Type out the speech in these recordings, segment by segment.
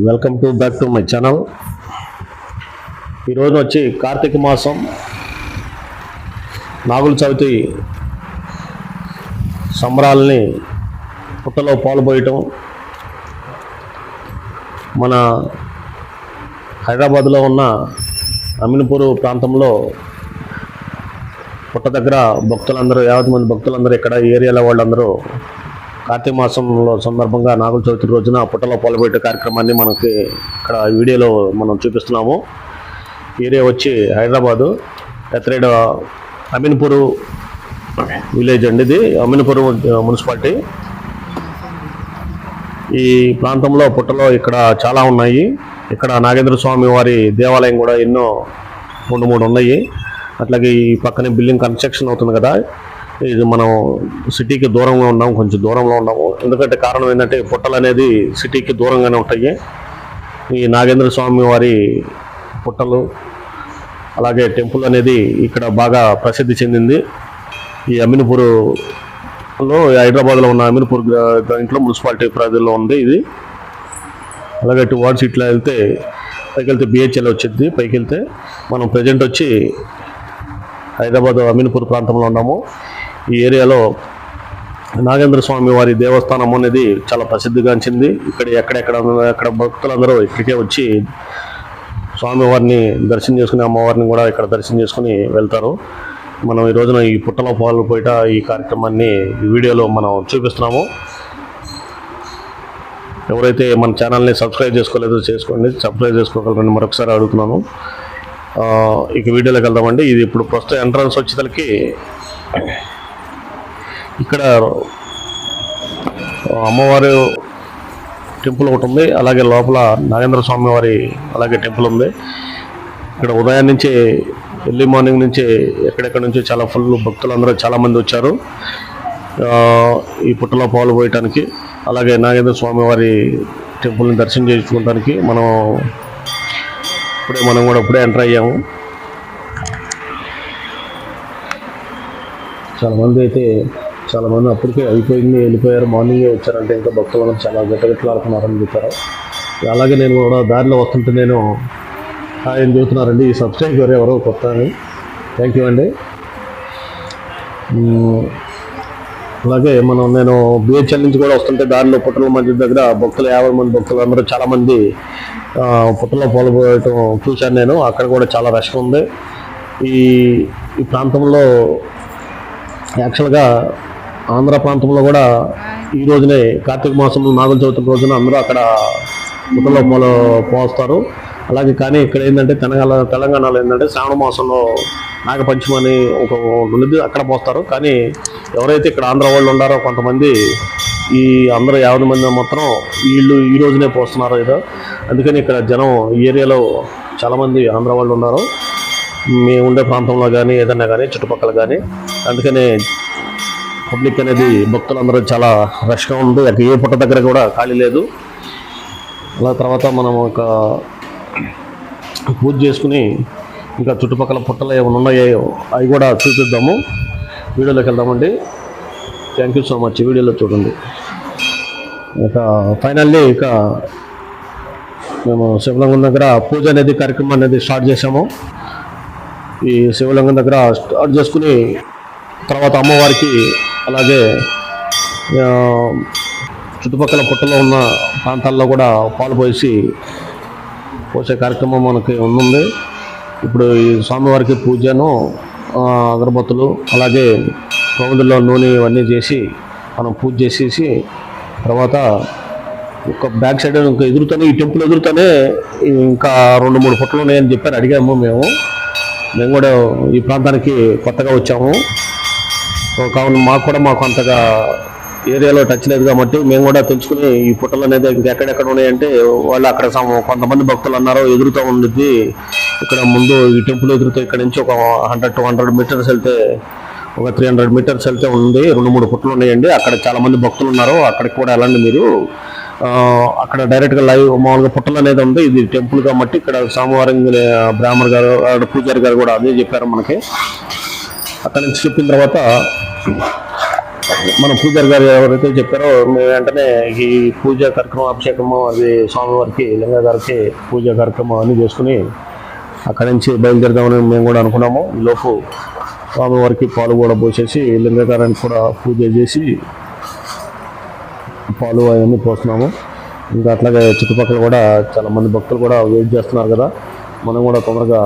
Welcome to back to my channel ఈరోజు వచ్చి కార్తీక మాసం. నాగుల చవితి సంబరాలని పుట్టలో పాల్పోయటం. మన హైదరాబాద్లో ఉన్న అమినపూర్ ప్రాంతంలో పుట్ట దగ్గర భక్తులందరూ యావత్ మంది భక్తులందరూ ఇక్కడ ఏరియాలో వాళ్ళందరూ కార్తీక మాసంలో సందర్భంగా నాగుల చవితి రోజున పుట్టలో పాల్గొట్టే కార్యక్రమాన్ని మనకి ఇక్కడ వీడియోలో మనం చూపిస్తున్నాము. ఏరియా వచ్చి హైదరాబాదు ఎత్రేడ అమీన్పూర్ విలేజ్ అండి ఇది. అమీన్పూర్ మున్సిపాలిటీ. ఈ ప్రాంతంలో పుట్టలో ఇక్కడ చాలా ఉన్నాయి. ఇక్కడ నాగేంద్ర స్వామి వారి దేవాలయం కూడా ఎన్నో రెండు మూడు ఉన్నాయి. అట్లాగే ఈ పక్కనే బిల్డింగ్ కన్స్ట్రక్షన్ అవుతుంది కదా. ఇది మనం సిటీకి దూరంగా ఉన్నాం కొంచెం దూరంలో ఉన్నాము ఎందుకంటే కారణం ఏంటంటే పుట్టలు అనేది సిటీకి దూరంగానే ఉంటాయి. ఈ నాగేంద్ర స్వామి వారి పుట్టలు అలాగే టెంపుల్ అనేది ఇక్కడ బాగా ప్రసిద్ధి చెందింది. ఈ అమీన్పూర్లో హైదరాబాద్లో ఉన్న అమీన్పూర్ ఇంట్లో మున్సిపాలిటీ పరిధిలో ఉంది ఇది. అలాగే టూ వార్డ్స్ ఇట్లా వెళ్తే పైకి వెళ్తే బిహెచ్ఎల్ వచ్చింది. పైకి వెళ్తే మనం ప్రజెంట్ వచ్చి హైదరాబాద్ అమీన్పూర్ ప్రాంతంలో ఉన్నాము. ఈ ఏరియాలో నాగేంద్ర స్వామి వారి దేవస్థానం అనేది చాలా ప్రసిద్ధిగాంచింది. ఇక్కడ ఎక్కడెక్కడ ఎక్కడ భక్తులందరూ ఇక్కడికే వచ్చి స్వామివారిని దర్శనం చేసుకుని అమ్మవారిని కూడా ఇక్కడ దర్శనం చేసుకుని వెళ్తారు. మనం ఈ రోజున ఈ పుట్టలో పాలు పోయిట ఈ కార్యక్రమాన్ని ఈ వీడియోలో మనం చూపిస్తున్నాము. ఎవరైతే మన ఛానల్ని సబ్స్క్రైబ్ చేసుకోలేదో చేసుకోండి సబ్స్క్రైబ్ చేసుకోగలరని మరొకసారి అడుగుతున్నాను. ఇక వీడియోలోకి వెళ్దామండి. ఇది ఇప్పుడు ప్రస్తుతం ఎంట్రన్స్ వచ్చేసరికి ఇక్కడ అమ్మవారు టెంపుల్ ఒకటి ఉంది. అలాగే లోపల నాగేంద్ర స్వామి వారి అలాగే టెంపుల్ ఉంది. ఇక్కడ ఉదయం నుంచి ఎర్లీ మార్నింగ్ నుంచి ఎక్కడెక్కడ నుంచి చాలా ఫుల్ భక్తులు అందరూ చాలామంది వచ్చారు. ఈ పుట్టలో పాలు పోయటానికి అలాగే నాగేంద్ర స్వామి వారి టెంపుల్ని దర్శనం చేసుకోవడానికి మనం ఇప్పుడే మనం కూడా ఇప్పుడే ఎంటర్ అయ్యాము. చాలామంది అయితే చాలా మంది అప్పటికే అయిపోయింది వెళ్ళిపోయారు. మార్నింగే వచ్చారంటే ఇంకా భక్తులు చాలా గట్టగట్టలాడుతున్నారని చెప్పారు. అలాగే నేను కూడా దారిలో వస్తుంటే నేను ఆయన చూస్తున్నారండి ఈ సబ్స్క్రైబర్ ఎవరో కొత్త అని. థ్యాంక్ యూ అండి. అలాగే మనం నేను బిహెచ్ఎల్ నుంచి కూడా వస్తుంటే దారిలో పుట్టల మధ్య దగ్గర భక్తులు యాభై మంది భక్తులు అందరూ చాలామంది పుట్టలో పాల్గొనడం చూశాను నేను. అక్కడ కూడా చాలా రష్ ఉంది. ఈ ఈ ప్రాంతంలో యాక్చువల్గా ఆంధ్ర ప్రాంతంలో కూడా ఈ రోజునే కార్తీక మాసంలో నాగుల చవితి రోజున అందరూ అక్కడ పుట్టలో పోస్తారు. అలాగే కానీ ఇక్కడ ఏంటంటే తెలంగాణ తెలంగాణలో ఏంటంటే శ్రావణ మాసంలో నాగపంచమి అని ఒక ఉన్నది అక్కడ పోస్తారు. కానీ ఎవరైతే ఇక్కడ ఆంధ్ర వాళ్ళు ఉన్నారో కొంతమంది ఈ అందరూ యాభై మంది మాత్రం వీళ్ళు ఈ రోజునే పోస్తున్నారు ఏదో అందుకని ఇక్కడ జనం ఈ ఏరియాలో చాలామంది ఆంధ్ర వాళ్ళు ఉన్నారు. మేము ఉండే ప్రాంతంలో కానీ ఏదన్నా కానీ చుట్టుపక్కల కానీ. అందుకనే పబ్లిక్ అనేది భక్తులందరూ చాలా రష్గా ఉంది. అక్కడ ఏ పుట్ట దగ్గర కూడా ఖాళీ లేదు. అలా తర్వాత మనం ఒక పూజ చేసుకుని ఇంకా చుట్టుపక్కల పుట్టలు ఏమైనా ఉన్నాయో అవి కూడా చూపిద్దాము. వీడియోలోకి వెళ్దామండి. థ్యాంక్ యూ సో మచ్ వీడియోలో చూడండి. ఇక ఫైనల్లీ ఇక మేము శివలింగం దగ్గర పూజ అనేది కార్యక్రమం అనేది స్టార్ట్ చేసాము ఈ శివలింగం దగ్గర స్టార్ట్ చేసుకుని తర్వాత అమ్మవారికి అలాగే చుట్టుపక్కల పుట్టలో ఉన్న ప్రాంతాల్లో కూడా పాలు పోసి పోసే కార్యక్రమం మనకి ఉంది ఇప్పుడు ఈ స్వామివారికి పూజను అగరబత్తులు అలాగే ప్రౌందుల్లో నూనె ఇవన్నీ చేసి మనం పూజ చేసేసి తర్వాత ఒక బ్యాక్ సైడ్ ఇంకా ఎదురుతానే ఈ టెంపుల్ ఎదురుతానే ఇంకా రెండు మూడు పుట్టలు ఉన్నాయని చెప్పారు అడిగాము మేము. మేము కూడా ఈ ప్రాంతానికి కొత్తగా వచ్చాము. కావున మాకు కూడా మాకు అంతగా ఏరియాలో టచ్ లేదు కాబట్టి మేము కూడా తెలుసుకుని ఈ పుట్టలు అనేది ఇంకెక్కడెక్కడ ఉన్నాయంటే వాళ్ళు అక్కడ కొంతమంది భక్తులు అన్నారు ఎదురుతూ ఉండిద్ది. ఇక్కడ ముందు ఈ టెంపుల్ ఎదురుతో ఇక్కడ నుంచి ఒక హండ్రెడ్ టూ హండ్రెడ్ మీటర్స్ వెళ్తే ఒక త్రీ హండ్రెడ్ మీటర్స్ వెళ్తే ఉంది. రెండు మూడు పుట్టలు ఉన్నాయండి. అక్కడ చాలామంది భక్తులు ఉన్నారు. అక్కడికి కూడా వెళ్ళండి మీరు. అక్కడ డైరెక్ట్గా లైవ్ మామూలుగా పుట్టలు అనేది ఉంది. ఇది టెంపుల్ కాబట్టి ఇక్కడ సోమవారం బ్రాహ్మణ్ గారు పూజారి గారు కూడా అదే చెప్పారు మనకి. అక్కడ నుంచి చెప్పిన తర్వాత మన పూజారి గారు ఎవరైతే చెప్పారో మేము వెంటనే ఈ పూజ కార్యక్రమం అభిషేకము అది స్వామివారికి లింగ గారికి పూజ కార్యక్రమం అన్నీ చేసుకుని అక్కడి నుంచి బయలుదేరదామని మేము కూడా అనుకున్నాము. లోపు స్వామివారికి పాలు కూడా పోసేసి లింగగారానికి కూడా పూజ చేసి పాలు అవన్నీ పోస్తున్నాము. ఇంకా అట్లాగే చుట్టుపక్కల కూడా చాలా మంది భక్తులు కూడా వెయిట్ చేస్తున్నారు కదా. మనం కూడా తొందరగా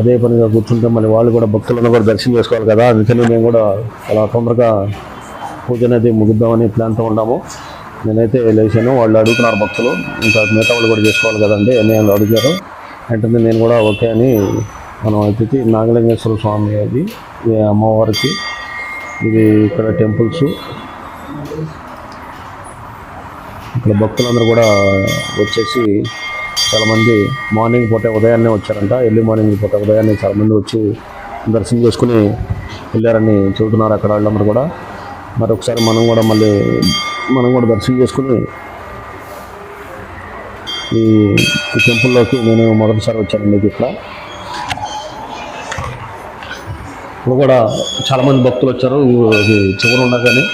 అదే పనిగా కూర్చుంటే మళ్ళీ వాళ్ళు కూడా భక్తులను కూడా దర్శనం చేసుకోవాలి కదా. అందుకని మేము కూడా అలా తొందరగా పూజ అనేది ముగిద్దామని ప్లాన్తో ఉన్నాము. నేనైతే లేచాను. వాళ్ళు అడుగుతున్నారు భక్తులు. ఇంకా మిగతా వాళ్ళు కూడా చేసుకోవాలి కదండి అని వాళ్ళు అడిగారు. వెంటనే నేను కూడా ఓకే అని మనం అయితే నాగలింగేశ్వర స్వామి అది ఇది అమ్మవారికి. ఇది ఇక్కడ టెంపుల్స్. ఇక్కడ భక్తులందరూ కూడా వచ్చేసి చాలామంది మార్నింగ్ పూట ఉదయాన్నే వచ్చారంట. ఎర్లీ మార్నింగ్ పూట ఉదయాన్నే చాలామంది వచ్చి దర్శనం చేసుకుని వెళ్ళారని చెబుతున్నారు అక్కడ వాళ్ళందరూ కూడా. మరి ఒకసారి మనం కూడా మళ్ళీ మనం కూడా దర్శనం చేసుకుని ఈ టెంపుల్లోకి నేను మొదటిసారి వచ్చానండి ఇది ఇక్కడ. ఇప్పుడు కూడా చాలామంది భక్తులు వచ్చారు. ఇది చివరి ఉండగానే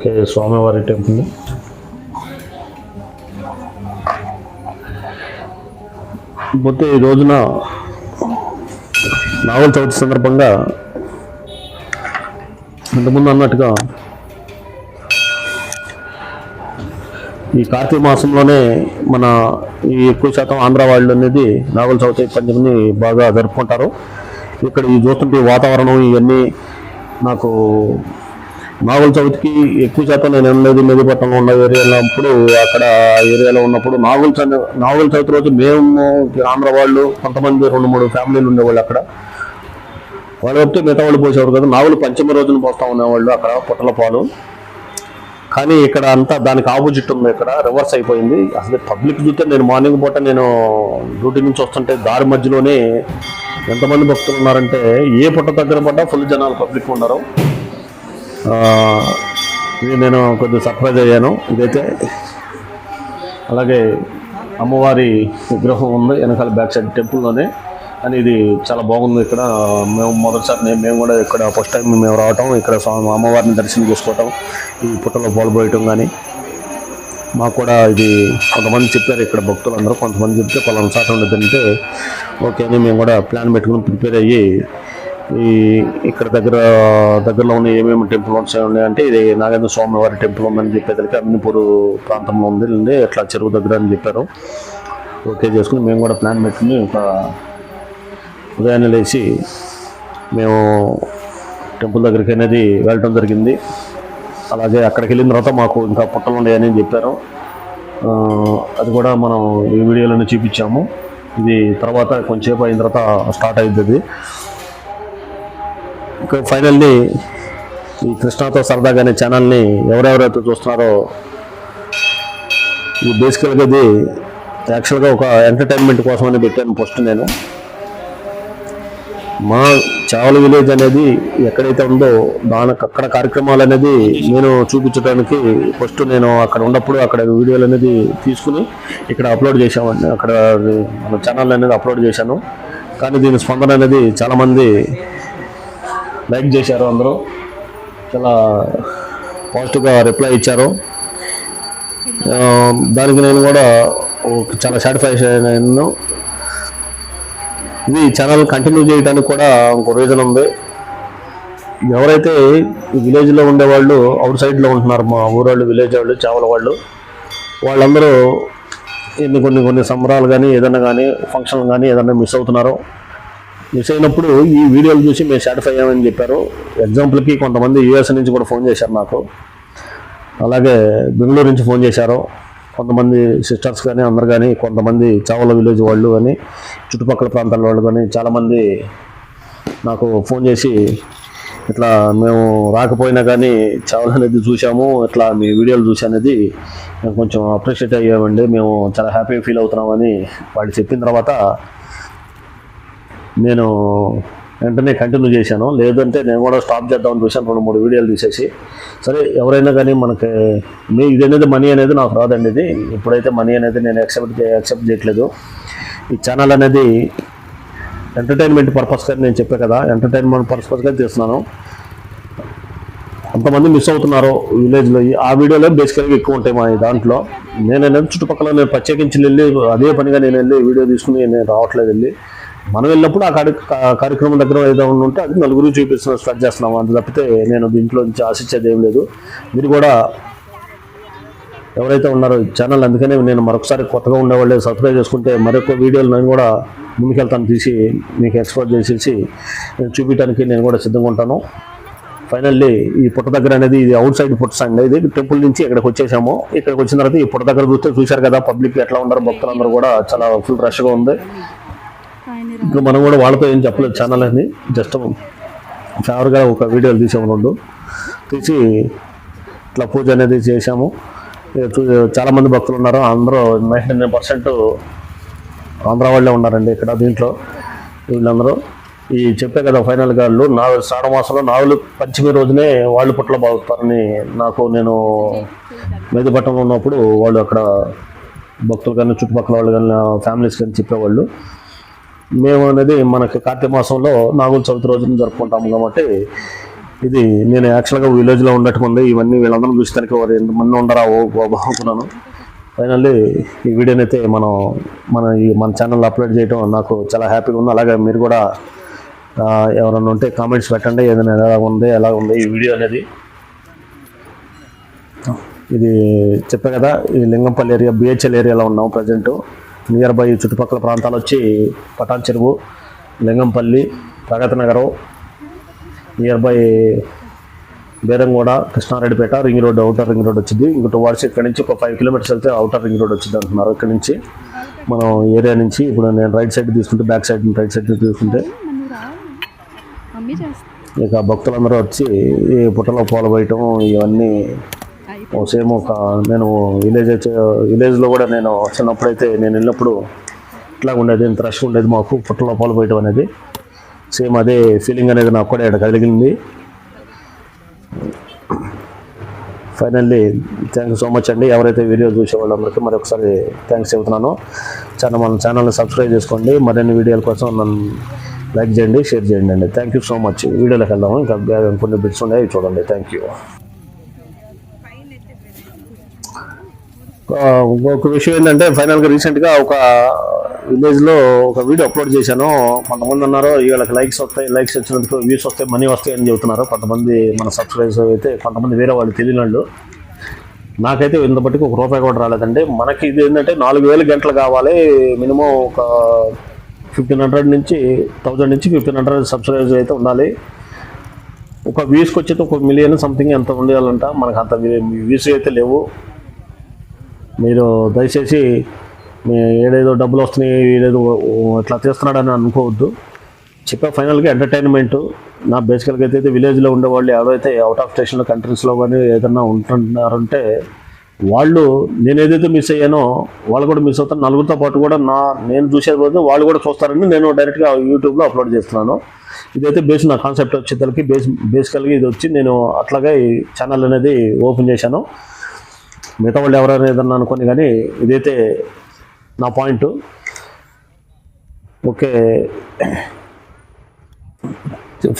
ఓకే స్వామివారి టెంపుల్. పోతే ఈ రోజున నావల్ చవితి సందర్భంగా ఇంతకుముందు అన్నట్టుగా ఈ కార్తీక మాసంలోనే మన ఈ ఎక్కువ శాతం ఆంధ్ర వాళ్ళు అనేది నావల్ చవితి పంచమిని బాగా జరుపుకుంటారు. ఇక్కడ ఈ చూస్తుంటే వాతావరణం ఇవన్నీ నాకు నాగుల చవితికి ఎక్కువ శాతం నేను ఉండేది మెదిపట్నంలో ఉన్న ఏరియాలో అప్పుడు అక్కడ ఏరియాలో ఉన్నప్పుడు నాగుల చవితి నాగుల చవితి రోజు మేము ఆంధ్ర వాళ్ళు కొంతమంది రెండు మూడు ఫ్యామిలీలు ఉండేవాళ్ళు అక్కడ. వాళ్ళు వస్తే మిగతా వాళ్ళు పోసేవారు కదా. నాగులు పంచమ రోజున పోస్తా ఉండేవాళ్ళు అక్కడ పుట్టల పాలు. కానీ ఇక్కడ అంతా దానికి ఆపోజిట్ ఉంది ఇక్కడ రివర్స్ అయిపోయింది. అసలు పబ్లిక్ చూస్తే నేను మార్నింగ్ పూట నేను డ్యూటీ నుంచి వస్తుంటే దారి మధ్యలోనే ఎంతమంది భక్తులు ఉన్నారంటే ఏ పుట్ట దగ్గర పడ్డా ఫుల్ జనాలు పబ్లిక్ ఉన్నారు ఇది నేను కొద్దిగా సర్ప్రైజ్ అయ్యాను. ఇదైతే అలాగే అమ్మవారి విగ్రహం ఉంది వెనకాల బ్యాక్ సైడ్ టెంపుల్లోనే అని ఇది చాలా బాగుంది ఇక్కడ. మేము మొదటిసారి నేను మేము కూడా ఇక్కడ ఫస్ట్ టైం మేము రావటం ఇక్కడ స్వామి అమ్మవారిని దర్శనం చేసుకోవటం ఈ పుట్టలో పాల్పోయటం కానీ మాకు కూడా ఇది కొంతమంది చెప్పారు ఇక్కడ భక్తులు అందరూ కొంతమంది చెప్తే పలానా శాతం ఉండదంటే ఓకే అని మేము కూడా ప్లాన్ పెట్టుకుని ప్రిపేర్ అయ్యి ఈ ఇక్కడ దగ్గర దగ్గరలో ఉన్న ఏమేమి టెంపుల్ ఉన్నాయంటే ఇది నాగేంద్ర స్వామి వారి టెంపుల్ ఉందని చెప్పేది అన్నిపూరు ప్రాంతంలో ఉంది అండి ఇట్లా చెరువు దగ్గర అని చెప్పారు. ఓకే చేసుకుని మేము కూడా ప్లాన్ పెట్టుకుని ఒక ఉదయాన్నే లేచి మేము టెంపుల్ దగ్గరికి అనేది వెళ్ళటం జరిగింది. అలాగే అక్కడికి వెళ్ళిన తర్వాత మాకు ఇంకా పుట్టలు ఉన్నాయని చెప్పారు. అది కూడా మనం ఈ వీడియోలోనే చూపించాము. ఇది తర్వాత కొంచెంసేపు అయిన తర్వాత స్టార్ట్ అవుతుంది ఫైనల్లీ ఈ కృష్ణాతో సరదాగా అనే ఛానల్ని ఎవరెవరైతే చూస్తున్నారో ఇది బేసికల్గా ఇది యాక్చువల్గా ఒక ఎంటర్టైన్మెంట్ కోసమని పెట్టాను పోస్ట్ నేను. మా చావల విలేజ్ అనేది ఎక్కడైతే ఉందో దానికి అక్కడ కార్యక్రమాలు అనేది నేను చూపించడానికి ఫస్ట్ నేను అక్కడ ఉన్నప్పుడు అక్కడ వీడియోలు అనేది తీసుకుని ఇక్కడ అప్లోడ్ చేశామండి అక్కడ మన ఛానల్ అనేది అప్లోడ్ చేశాను. కానీ దీని స్పందన అనేది చాలామంది లైక్ చేశారు అందరూ. చాలా పాజిటివ్గా రిప్లై ఇచ్చారు. దానికి నేను కూడా చాలా సాటిస్ఫాక్షన్ అయ్యాను. ఇది ఛానల్ కంటిన్యూ చేయడానికి కూడా ఇంకో రీజన్ ఉంది. ఎవరైతే ఈ విలేజ్లో ఉండేవాళ్ళు అవుట్ సైడ్లో ఉంటున్నారు మా ఊరోళ్ళు విలేజ్ వాళ్ళు చావల వాళ్ళు వాళ్ళందరూ ఎన్ని కొన్ని కొన్ని సంబరాలు కానీ ఏదైనా కానీ ఫంక్షన్ కానీ ఏదైనా మిస్ అవుతున్నారో. మిస్ అయినప్పుడు ఈ వీడియోలు చూసి మేము సాటిస్ఫై అయ్యామని చెప్పారు. ఎగ్జాంపుల్కి కొంతమంది యూఎస్ నుంచి కూడా ఫోన్ చేశారు నాకు. అలాగే బెంగళూరు నుంచి ఫోన్ చేశారు. కొంతమంది సిస్టర్స్ కానీ అందరు కానీ కొంతమంది చావల విలేజ్ వాళ్ళు కానీ చుట్టుపక్కల ప్రాంతాల వాళ్ళు కానీ చాలామంది నాకు ఫోన్ చేసి ఇట్లా మేము రాకపోయినా కానీ చావల్ అనేది చూసాము ఇట్లా మీ వీడియోలు చూసి అనేది మేము కొంచెం అప్రిషియేట్ అయ్యామండి. మేము చాలా హ్యాపీ ఫీల్ అవుతున్నామని వాళ్ళు చెప్పిన తర్వాత నేను వెంటనే కంటిన్యూ చేశాను. లేదంటే నేను కూడా స్టాప్ చేద్దామని చూశాను. రెండు మూడు వీడియోలు తీసేసి. సరే ఎవరైనా కానీ మనకి మీ ఇది అనేది మనీ అనేది నాకు రాదండి ఇది. ఇప్పుడైతే మనీ అనేది నేను యాక్సెప్ట్ యాక్సెప్ట్ చేయట్లేదు. ఈ ఛానల్ అనేది ఎంటర్టైన్మెంట్ పర్పస్గా నేను చెప్పే కదా. ఎంటర్టైన్మెంట్ పర్పస్గా తీస్తున్నాను. అంతమంది మిస్ అవుతున్నారు విలేజ్లో ఆ వీడియోలో బేసికల్గా ఎక్కువ ఉంటాయి మా దాంట్లో. నేను చుట్టుపక్కల నేను ప్రత్యేకించి వెళ్ళి అదే పనిగా నేను వెళ్ళి వీడియో తీసుకుని నేను రావట్లేదు వెళ్ళి. మనం వెళ్ళినప్పుడు ఆ కార్యక్రమం దగ్గర ఏదో ఉంటే అది నలుగురు చూపిస్తున్న స్టార్ట్ చేస్తున్నాము అంత తప్పితే నేను దీంట్లో నుంచి ఆశించేది ఏం లేదు. మీరు కూడా ఎవరైతే ఉన్నారో ఛానల్ అందుకనే నేను మరొకసారి కొత్తగా ఉండేవాళ్ళు సబ్స్క్రైబ్ చేసుకుంటే మరొక వీడియోలు నేను కూడా ముందుకెళ్తాను తీసి మీకు ఎక్స్పోర్ట్ చేసేసి నేను చూపించడానికి నేను కూడా సిద్ధంగా ఉంటాను. ఫైనల్లీ ఈ పుట్ట దగ్గర అనేది ఇది అవుట్ సైడ్ పుట్ట అండి ఇది టెంపుల్ నుంచి ఇక్కడికి వచ్చేసాము. ఇక్కడికి వచ్చిన తర్వాత ఈ పుట్ట దగ్గర చూస్తే చూశారు కదా పబ్లిక్ ఎట్లా ఉన్నారు భక్తులందరూ కూడా చాలా ఫుల్ రష్గా ఉంది. ఇంకా మనం కూడా వాళ్ళతో ఏం చెప్పలేదు ఛానల్ అని జస్ట్ ఫేవర్గా ఒక వీడియోలు తీసాము రెండు. తీసి ఇట్లా పూజ అనేది చేశాము. చాలామంది భక్తులు ఉన్నారు. అందరూ నైంటీ నైన్ పర్సెంట్ ఆంధ్ర వాళ్ళే ఉన్నారండి ఇక్కడ దీంట్లో. వీళ్ళందరూ ఈ చెప్పే కదా ఫైనల్ గాళ్ళు నా శ్రావణ మాసంలో నాగులు పంచమి రోజునే వాళ్ళు పుట్ల బాగుతారని నాకు నేను మెదిపట్నంలో ఉన్నప్పుడు వాళ్ళు అక్కడ భక్తులు కానీ చుట్టుపక్కల వాళ్ళు కానీ ఫ్యామిలీస్ కానీ చెప్పేవాళ్ళు. మేము అనేది మనకి కార్తీక మాసంలో నాగుల చవితి రోజున జరుపుకుంటాము కాబట్టి ఇది నేను యాక్చువల్గా విలేజ్లో ఉండటముంది ఇవన్నీ వీళ్ళందరూ చూసేదానికి వారు ఎంతమంది ఉండరా ఓ ఓ ఫైనల్లీ ఈ వీడియోని అయితే మనం మన ఈ మన ఛానల్ అప్లోడ్ చేయడం నాకు చాలా హ్యాపీగా ఉంది. అలాగే మీరు కూడా ఎవరన్నా ఉంటే కామెంట్స్ పెట్టండి. ఏదైనా ఎలా ఉంది ఎలా ఉంది ఈ వీడియో అనేది. ఇది చెప్పా కదా ఈ లింగంపల్లి ఏరియా బిహెచ్ఎల్ ఏరియాలో ఉన్నాం ప్రజెంటు. నియర్ బై చుట్టుపక్కల ప్రాంతాలు వచ్చి పటాన్ చెరువు Lingampally Pragathi Nagaram near by Beeramguda Krishnareddypet ring road outer ring road వచ్చింది. ఇంక టూ వార్డ్స్ ఇక్కడ నుంచి ఒక ఫైవ్ కిలోమీటర్స్ వెళ్తే అవుటర్ రింగ్ రోడ్ వచ్చింది అంటున్నారు. ఇక్కడ నుంచి మనం ఏరియా నుంచి ఇప్పుడు నేను రైట్ సైడ్ తీసుకుంటే బ్యాక్ సైడ్ రైట్ సైడ్ తీసుకుంటే ఇక భక్తులందరూ వచ్చి ఈ పుట్టలో పూల పోయటం ఇవన్నీ సేమ్ ఒక నేను విలేజ్ అయితే విలేజ్లో కూడా నేను చిన్నప్పుడైతే నేను వెళ్ళినప్పుడు ఇట్లా ఉండేది ఇంత రష్ ఉండేది మాకు పుట్టలో పాలు పోయటం అనేది. సేమ్ అదే ఫీలింగ్ అనేది నాకు కూడా ఇక్కడ కలిగింది. Finally thank you so much అండి. ఎవరైతే వీడియో చూసే వాళ్ళందరికీ మరి ఒకసారి థ్యాంక్స్ చెబుతున్నాను. ఛానల్ మన ఛానల్ని సబ్స్క్రైబ్ చేసుకోండి. మరిన్ని వీడియోల కోసం నన్ను లైక్ చేయండి షేర్ చేయండి అండి. థ్యాంక్ యూ సో మచ్ వీడియోలోకి వెళ్దాము. ఇంకా బ్యా- కొన్ని బిట్స్ ఉన్నాయి చూడండి. థ్యాంక్ ఒక విషయం ఏంటంటే ఫైనల్గా రీసెంట్గా ఒక విలేజ్లో ఒక వీడియో అప్లోడ్ చేశాను. కొంతమంది అన్నారు వీళ్ళకి లైక్స్ వస్తాయి లైక్స్ వచ్చినందుకు వ్యూస్ వస్తాయి మనీ వస్తాయి అని చెబుతున్నారు. కొంతమంది మన సబ్స్క్రైబర్స్ అయితే కొంతమంది వేరే వాళ్ళు తెలియని వాళ్ళు. నాకైతే ఇంత ఒక రూపాయి కూడా రాలేదండి. మనకి ఇది ఏంటంటే నాలుగు వేల గంటలు కావాలి. మినిమం ఒక ఫిఫ్టీన్ హండ్రెడ్ నుంచి థౌజండ్ నుంచి ఫిఫ్టీన్ హండ్రెడ్ సబ్స్క్రైబర్స్ అయితే ఉండాలి. ఒక వ్యూస్కి వచ్చేది ఒక మిలియన్ సంథింగ్ ఎంత ఉండాలంట. మనకు అంత వ్యూస్ అయితే లేవు. మీరు దయచేసి మీ ఏడేదో డబ్బులు వస్తున్నాయి ఏదేదో అట్లా తీస్తున్నాడని అనుకోవద్దు. చెప్పే ఫైనల్గా ఎంటర్టైన్మెంట్ నా బేసికల్గా అయితే విలేజ్లో ఉండేవాళ్ళు ఎవరైతే అవుట్ ఆఫ్ స్టేషన్లో కంట్రీస్లో కానీ ఏదన్నా ఉంటున్నారంటే వాళ్ళు నేను ఏదైతే మిస్ అయ్యానో వాళ్ళు కూడా మిస్ అవుతారు. నలుగురితో పాటు కూడా నా నేను చూసే రోజు వాళ్ళు కూడా చూస్తారని నేను డైరెక్ట్గా యూట్యూబ్లో అప్లోడ్ చేస్తున్నాను. ఇదైతే బేస్ నా కాన్సెప్ట్ వచ్చేసరికి బేస్ బేసికల్గా ఇది వచ్చి నేను అట్లాగే ఈ ఛానల్ అనేది ఓపెన్ చేశాను. మిగతా వాళ్ళు ఎవరైనా ఏదన్నా అనుకోని కానీ ఇదైతే నా పాయింట్. ఓకే.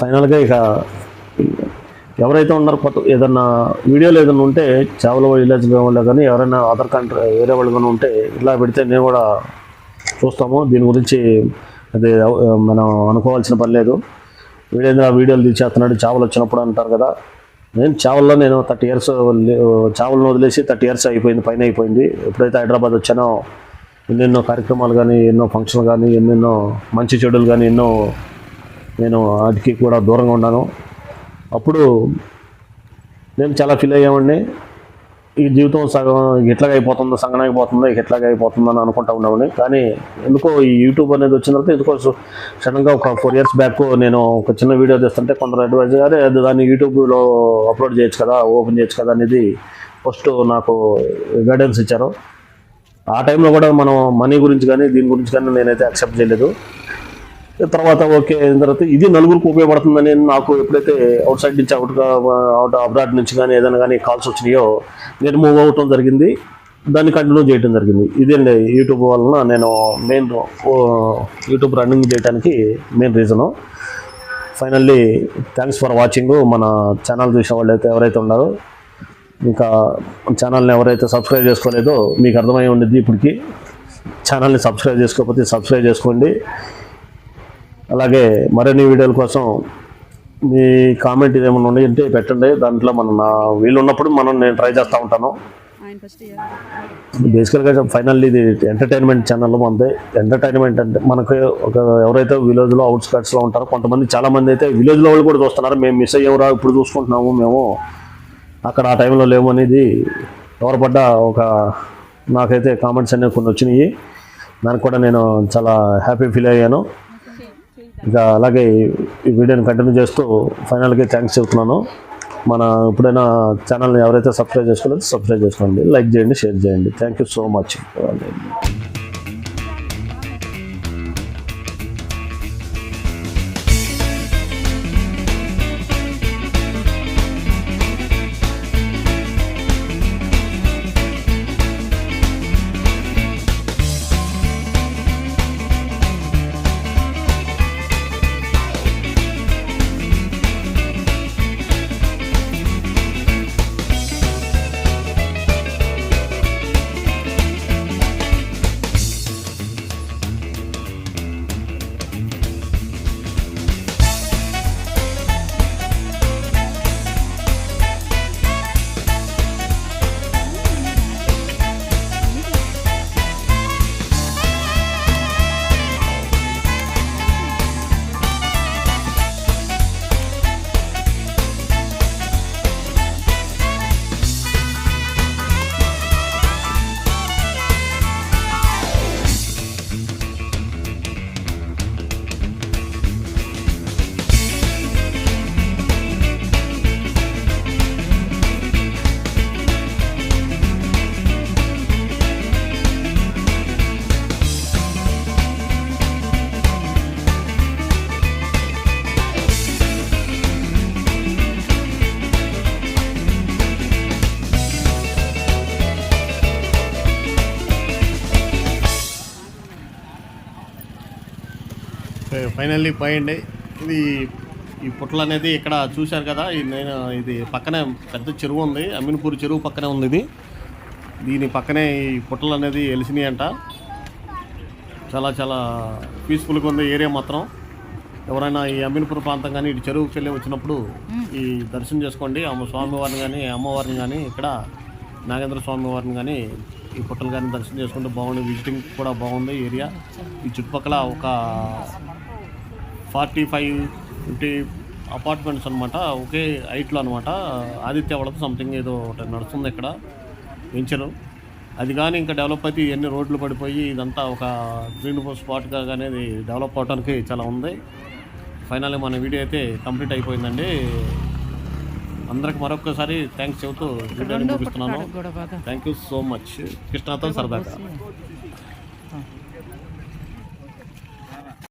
ఫైనల్గా ఇక ఎవరైతే ఉన్నారో కొత్త ఏదన్నా వీడియోలు ఏదైనా ఉంటే చావల విలేజ్ వాళ్ళు కానీ ఎవరైనా అదర్ కంట్రీ వేరే వాళ్ళు కానీ ఉంటే ఇలా పెడితే నేను కూడా చూస్తాము. దీని గురించి అది మనం అనుకోవాల్సిన పని లేదు. వీడేంద్ర వీడియోలు తీసేస్తున్నాడు చేపలు వచ్చినప్పుడు అంటారు కదా. నేను చావల్లో నేను థర్టీ ఇయర్స్ చావలను వదిలేసి థర్టీ ఇయర్స్ అయిపోయింది పైన అయిపోయింది. ఎప్పుడైతే హైదరాబాద్ వచ్చానో ఎన్నెన్నో కార్యక్రమాలు కానీ ఎన్నో ఫంక్షన్లు కానీ ఎన్నెన్నో మంచి చెడులు కానీ ఎన్నో నేను వాటికి కూడా దూరంగా ఉన్నాను. అప్పుడు నేను చాలా ఫీల్ అయ్యామండి. ఈ జీవితం సగం ఎట్లాగ అయిపోతుందో సంగనం అయిపోతుందో ఇక ఎట్లాగ అయిపోతుందో అని అనుకుంటా ఉన్నామని కానీ ఎందుకో ఈ యూట్యూబ్ అనేది వచ్చిన తర్వాత ఎందుకో సడన్గా ఒక ఫోర్ ఇయర్స్ బ్యాక్ నేను ఒక చిన్న వీడియో చేస్తుంటే కొందరు అడ్వైజ్ అదే అది దాన్ని యూట్యూబ్లో అప్లోడ్ చేయొచ్చు కదా ఓపెన్ చేయొచ్చు కదా అనేది ఫస్ట్ నాకు గైడెన్స్ ఇచ్చారు. ఆ టైంలో కూడా మనం మనీ గురించి కానీ దీని గురించి కానీ నేనైతే యాక్సెప్ట్ చేయలేదు. తర్వాత ఓకే అయిన తర్వాత ఇది నలుగురికి ఉపయోగపడుతుందని నాకు ఎప్పుడైతే అవుట్ సైడ్ నుంచి అవుట్ అవుట్ అబ్రాడ్ నుంచి కానీ ఏదైనా కానీ కాల్స్ వచ్చినాయో నేను మూవ్ అవటం జరిగింది. దాన్ని కంటిన్యూ చేయడం జరిగింది. ఇదేండి యూట్యూబ్ వలన నేను మెయిన్ యూట్యూబ్ రన్నింగ్ చేయడానికి main reason. Finally thanks for watching. మన ఛానల్ చూసిన వాళ్ళు అయితే ఎవరైతే ఉన్నారో ఇంకా ఛానల్ని ఎవరైతే సబ్స్క్రైబ్ చేసుకోలేదో మీకు అర్థమై ఉండిద్ది ఇప్పటికి. ఛానల్ని సబ్స్క్రైబ్ చేసుకోకపోతే సబ్స్క్రైబ్ చేసుకోండి. అలాగే మరిన్ని వీడియోల కోసం మీ కామెంట్ ఏమైనా ఉన్నాయి అంటే పెట్టండి. దాంట్లో మనం నా వీలు ఉన్నప్పుడు మనం నేను ట్రై చేస్తూ ఉంటాను. బేసికల్గా ఫైనల్ ఇది ఎంటర్టైన్మెంట్ ఛానల్ మనది ఎంటర్టైన్మెంట్ అంటే మనకు ఒక ఎవరైతే విలేజ్లో అవుట్స్కట్స్లో ఉంటారో కొంతమంది చాలామంది అయితే విలేజ్లో వాళ్ళు కూడా చూస్తున్నారు. మేము మిస్ అయ్యేవరా ఇప్పుడు చూసుకుంటున్నాము మేము. అక్కడ ఆ టైంలో లేము అనేది ఎవరు పడ్డ ఒక నాకైతే కామెంట్స్ అనేవి కొన్ని వచ్చినాయి. దానికి కూడా నేను చాలా హ్యాపీ ఫీల్ అయ్యాను. ఇంకా అలాగే ఈ వీడియోని కంటిన్యూ చేస్తూ ఫైనల్గా థ్యాంక్స్ చెప్తున్నాను. మన ఎప్పుడైనా ఛానల్ని ఎవరైతే సబ్స్క్రైబ్ చేసుకోలేదో సబ్స్క్రైబ్ చేసుకోండి లైక్ చేయండి షేర్ చేయండి. Thank you so much. Finally పోయండి ఇది ఈ పుట్టలు అనేది ఇక్కడ చూశారు కదా నేను ఇది పక్కనే పెద్ద చెరువు ఉంది అమీన్పూర్ చెరువు పక్కనే ఉంది ఇది. దీని పక్కనే ఈ పుట్టలు అనేది వెలిసినాయి అంట. చాలా చాలా పీస్ఫుల్గా ఉంది ఏరియా మాత్రం. ఎవరైనా ఈ అమీన్పూర్ ప్రాంతం కానీ ఇటు చెరువుకి వెళ్ళి వచ్చినప్పుడు ఈ దర్శనం చేసుకోండి. అమ్మ స్వామివారిని కానీ అమ్మవారిని కానీ ఇక్కడ నాగేంద్ర స్వామి వారిని కానీ ఈ పుట్టలు కానీ దర్శనం చేసుకుంటే బాగుంది విజిటింగ్ కూడా బాగుంది ఏరియా. ఈ చుట్టుపక్కల ఒక ఫార్టీ ఫైవ్ ఫిఫ్టీ అపార్ట్మెంట్స్ అనమాట ఒకే హైట్లో అనమాట ఆదిత్య వాళ్ళతో సంథింగ్ ఏదో ఒకటి నడుస్తుంది ఇక్కడ వెంచరు. అది కానీ ఇంకా డెవలప్ అయితే ఇవన్నీ రోడ్లు పడిపోయి ఇదంతా ఒక గ్రీన్ స్పాట్గా కానీ డెవలప్ అవడానికి చాలా ఉంది. ఫైనల్లీ మన వీడియో అయితే కంప్లీట్ అయిపోయిందండి. అందరికి మరొకసారి థ్యాంక్స్ చెబుతూ వీడియోని ముగిస్తున్నాను. థ్యాంక్ యూ సో మచ్ కృష్ణతో సరదాగా.